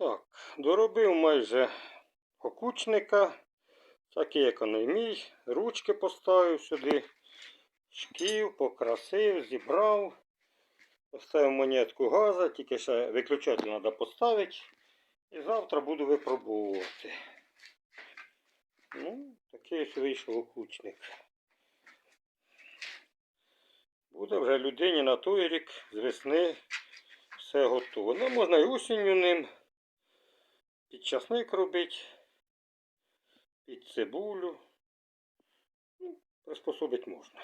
Так, доробив майже окучника, такий як воно і мій. Ручки поставив сюди, шків, покрасив, зібрав. Поставив монетку газа, тільки ще виключатель треба поставити. І завтра буду випробовувати. Ну, такий ось вийшов окучник. Буде вже людині на той рік з весни все готово. Ну, можна і осінню ним під часник робити, під цибулю. Ну, приспособити можна.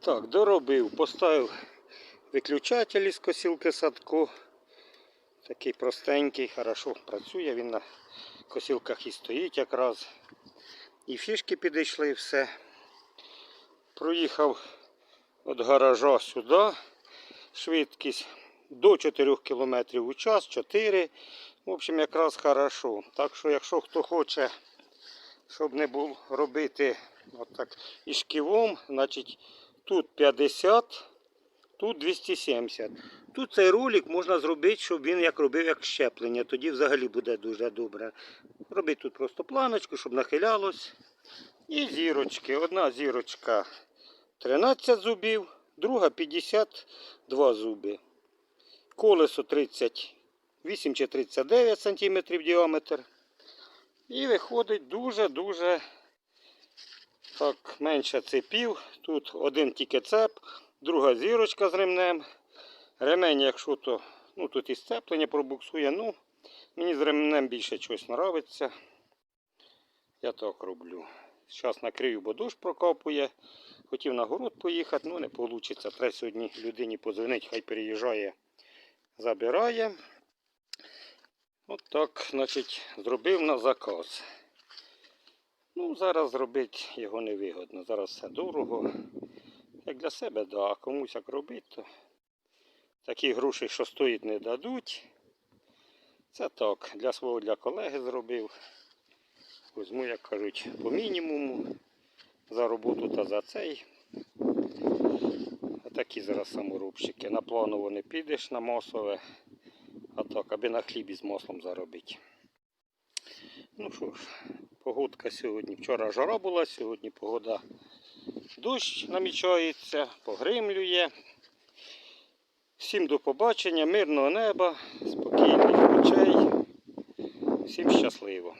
Так, доробив, поставив виключатель із косілки садку. Такий простенький, хорошо працює, він на косілках і стоїть якраз. І фішки підійшли, все. Проїхав від гаража сюди. Швидкість до 4 км у час, 4. В общем, якраз хорошо. Так що, якщо хто хоче, щоб не був робити отак і шківом, значить тут 50, тут 270. Тут цей ролик можна зробити, щоб він як робив як щеплення. Тоді взагалі буде дуже добре. Робити тут просто планочку, щоб нахилялось. І зірочки. Одна зірочка 13 зубів, друга 52 зуби. Колесо 38 чи 39 см діаметр. І виходить дуже-дуже так, менше цепів. Тут один тільки цеп, друга зірочка з ремнем. Ремень, якщо то, ну тут і сцеплення пробуксує, ну мені з ремнем більше чогось подобається. Я так роблю. Зараз накрию, бо дощ прокапує. Хотів на город поїхати, ну не вийде. Треба сьогодні людині подзвонити, хай переїжджає, забирає. От так, значить, зробив на заказ. Ну, зараз зробити його невигодно. Зараз все дорого. Як для себе, да, а комусь як робити, то такі гроші, що стоїть, не дадуть. Це так, для свого для колеги зробив. Візьму, як кажуть, по мінімуму за роботу та за цей. Такі зараз саморобщики. На планово не підеш на масове, а так, аби на хлібі з маслом заробити. Ну що ж, погодка сьогодні. Вчора жара була, сьогодні погода дощ намічається, погримлює. Всім до побачення, мирного неба, спокійних очей. Всім щасливо.